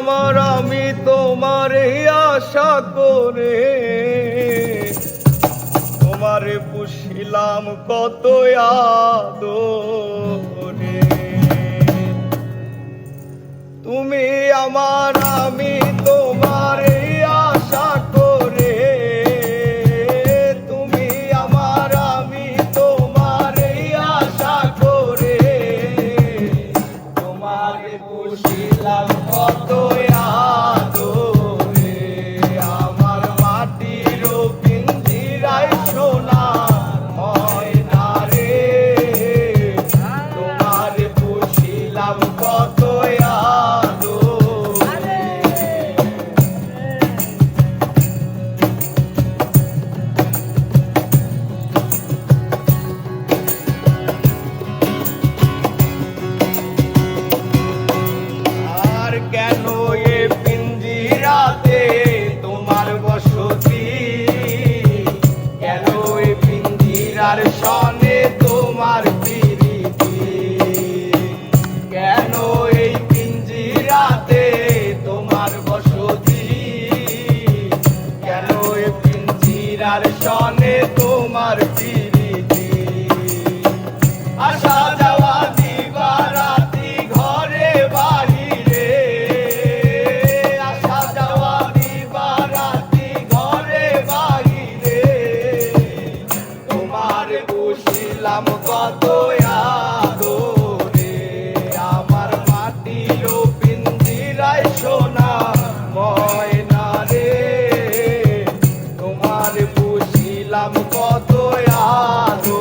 আমার আমি তোমার আশা করে তোমারে পুষিলাম কত আদর। পুষিলাম কত আর করলাম কত আদর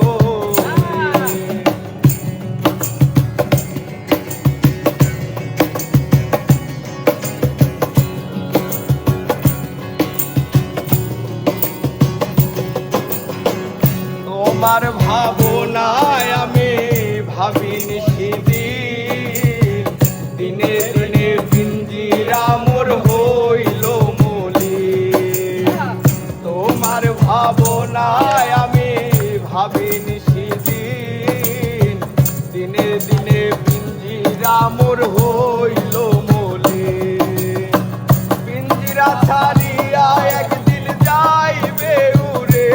তোমার ভাবনা ভাবনায় আমি ভাবিনি সেদিন। দিনে দিনে পিঞ্জিরা মোর হইল মলে পিঞ্জিরা ছাড়িয়া একদিন যাইবে উরে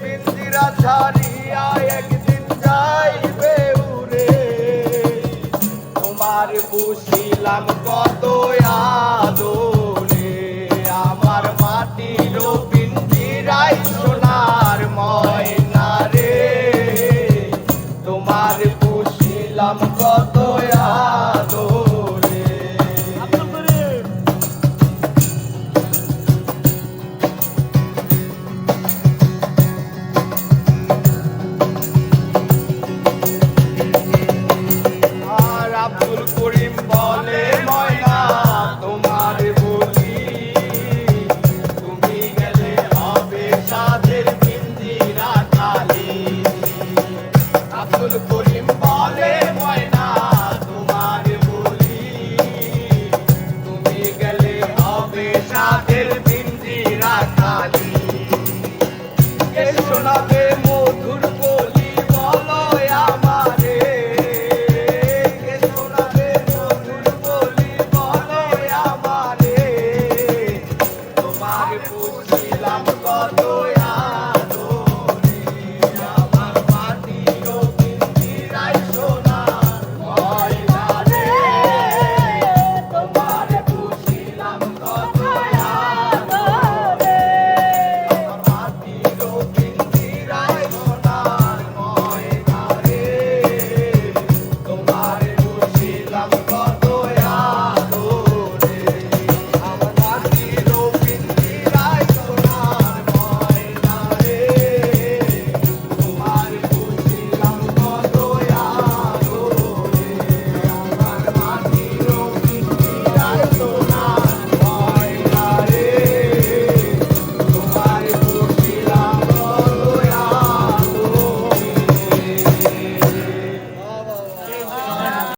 পিঞ্জিরা ছাড়িয়া একদিন যাইবে উরে তোমার বুঝিলাম কত আমি বুঝিলাম কত